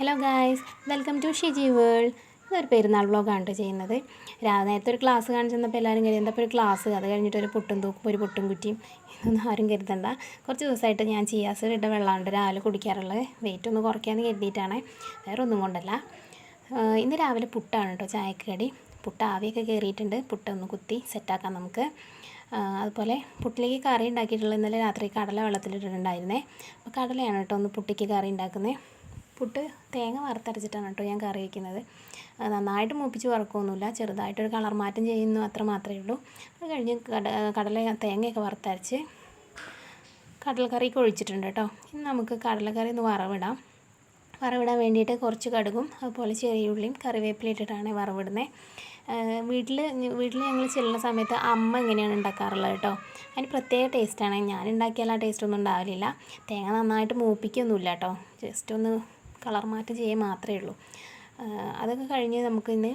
Hello guys welcome to Shiji world ഇതൊരു പെരുന്നാൾ വ്ളോഗാണ് ചെയ്യുന്നത്. നേരത്തെ ഒരു ക്ലാസ് കാണിച്ചു തന്നപ്പോൾ എല്ലാവരും എന്താ ഒരു ക്ലാസ് അത് കഴിഞ്ഞിട്ട് ഒരു പുട്ടും തൂക്കും ഒരു പുട്ടും കുറ്റിയും ഇതൊന്നും ആരും കരുതണ്ട. കുറച്ച് ദിവസമായിട്ട് ഞാൻ ചിയാസ് ഇട്ട വെള്ളമാണ് രാവിലെ കുടിക്കാറുള്ളത് വെയിറ്റ് ഒന്ന് കുറയ്ക്കാമെന്ന് കരുതിയിട്ടാണ്. വേറെ ഒന്നും കൊണ്ടല്ല. ഇന്ന് രാവിലെ പുട്ടാണ് കേട്ടോ ചായക്കടി കടി. പുട്ട് ആവിയൊക്കെ കയറിയിട്ടുണ്ട് പുട്ടൊന്ന് കുത്തി സെറ്റാക്കാം നമുക്ക്. അതുപോലെ പുട്ടിലേക്ക് കറി ഉണ്ടാക്കിയിട്ടുള്ളത് ഇന്നലെ രാത്രി കടല വെള്ളത്തിലിട്ടിട്ടുണ്ടായിരുന്നേ. അപ്പോൾ കടലയാണ് കേട്ടോ ഒന്ന് പുട്ടിക്ക് കറി ഉണ്ടാക്കുന്നത് പുട്ട് തേങ്ങ വറുത്തരച്ചിട്ടാണ് കേട്ടോ ഞാൻ കറി വയ്ക്കുന്നത് നന്നായിട്ട് മൂപ്പിച്ച് വറക്കൊന്നുമില്ല ചെറുതായിട്ടൊരു കളർ മാറ്റം ചെയ്യുന്നു അത്ര മാത്രമേ ഉള്ളൂ. അത് കഴിഞ്ഞ് കട കടല തേങ്ങയൊക്കെ വറുത്തരച്ച് കടലക്കറിക്ക് ഒഴിച്ചിട്ടുണ്ട് കേട്ടോ. ഇനി നമുക്ക് കടലക്കറി ഒന്ന് വറവിടാം. വറവിടാൻ വേണ്ടിയിട്ട് കുറച്ച് കടുകും അതുപോലെ ചെറിയ ഉള്ളിയും കറിവേപ്പില ഇട്ടിട്ടാണ് വറവിടുന്നത് വീട്ടിൽ വീട്ടിൽ ഞങ്ങൾ ചെല്ലുന്ന സമയത്ത് അമ്മ ഇങ്ങനെയാണ് ഉണ്ടാക്കാറുള്ളത് കേട്ടോ. അതിന് പ്രത്യേക ടേസ്റ്റാണ് ഞാൻ ഉണ്ടാക്കിയാൽ ആ ടേസ്റ്റ് ഒന്നും ഉണ്ടാവില്ല. തേങ്ങ നന്നായിട്ട് മൂപ്പിക്കൊന്നുമില്ല കേട്ടോ. ജസ്റ്റ് ഒന്ന് കളർ മാറ്റം ചെയ്യുക മാത്രമേ ഉള്ളൂ. അതൊക്കെ കഴിഞ്ഞ് നമുക്ക് ഇന്ന്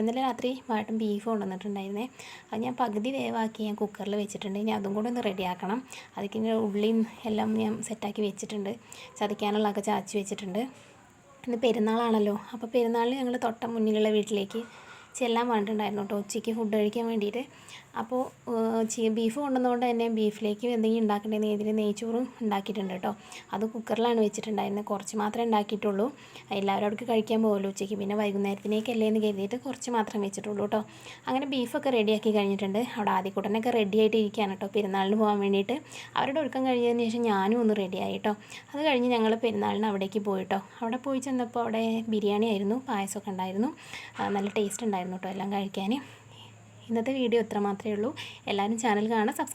ഇന്നലെ രാത്രി വാട്ടും ബീഫ് കൊണ്ടുവന്നിട്ടുണ്ടായിരുന്നേ. അത് ഞാൻ പകുതി വേവാക്കി ഞാൻ കുക്കറിൽ വെച്ചിട്ടുണ്ട്. ഇനി അതും കൂടെ ഒന്ന് റെഡിയാക്കണം അതൊക്കെ ഇനി ഉള്ളിയും എല്ലാം ഞാൻ സെറ്റാക്കി വെച്ചിട്ടുണ്ട്. ചതയ്ക്കാനുള്ളതൊക്കെ ചാച്ചി വെച്ചിട്ടുണ്ട്. ഇന്ന് പെരുന്നാളാണല്ലോ. അപ്പോൾ പെരുന്നാളിന് ഞങ്ങൾ തൊട്ട മുന്നിലുള്ള വീട്ടിലേക്ക് ചെല്ലാൻ പറഞ്ഞിട്ടുണ്ടായിരുന്നു കേട്ടോ ഉച്ചയ്ക്ക് ഫുഡ് കഴിക്കാൻ വേണ്ടിയിട്ട്. അപ്പോൾ ബീഫ് കൊണ്ടുവന്നതുകൊണ്ട് തന്നെ ബീഫിലേക്ക് എന്തെങ്കിലും ഉണ്ടാക്കേണ്ടത് ഇതിൽ നെയ്ച്ചോറും ഉണ്ടാക്കിയിട്ടുണ്ട് കേട്ടോ അത് കുക്കറിലാണ് വെച്ചിട്ടുണ്ടായിരുന്നത്. കുറച്ച് മാത്രമേ ഉണ്ടാക്കിയിട്ടുള്ളൂ. എല്ലാവരും അവിടേക്ക് കഴിക്കാൻ പോകുമല്ലോ ഉച്ചയ്ക്ക്. പിന്നെ വൈകുന്നേരത്തിനേക്കല്ലേ എന്ന് കരുതിയിട്ട് കുറച്ച് മാത്രം വെച്ചിട്ടുള്ളൂ കേട്ടോ അങ്ങനെ ബീഫൊക്കെ റെഡിയാക്കി കഴിഞ്ഞിട്ടുണ്ട്. അവിടെ ആദ്യക്കൂട്ടനൊക്കെ റെഡി ആയിട്ട് ഇരിക്കുകയാണ് കേട്ടോ പെരുന്നാളിന് പോകാൻ വേണ്ടിയിട്ട്. അവരുടെ ഒരുക്കം കഴിഞ്ഞതിന് ശേഷം ഞാനും ഒന്ന് റെഡിയായി കേട്ടോ അത് കഴിഞ്ഞ് ഞങ്ങൾ പെരുന്നാളിന് അവിടേക്ക് പോയിട്ടോ അവിടെ പോയി ചെന്നപ്പോൾ അവിടെ ബിരിയാണി ആയിരുന്നു. പായസമൊക്കെ ഉണ്ടായിരുന്നു. നല്ല ടേസ്റ്റ് ഉണ്ടായിരുന്നു കേട്ടോ എല്ലാം കഴിക്കാൻ. ഇന്നത്തെ വീഡിയോ ഇത്ര മാത്രമേ ഉള്ളൂ. എല്ലാവരും ചാനൽ കാണാൻ സബ്സ്ക്രൈബ്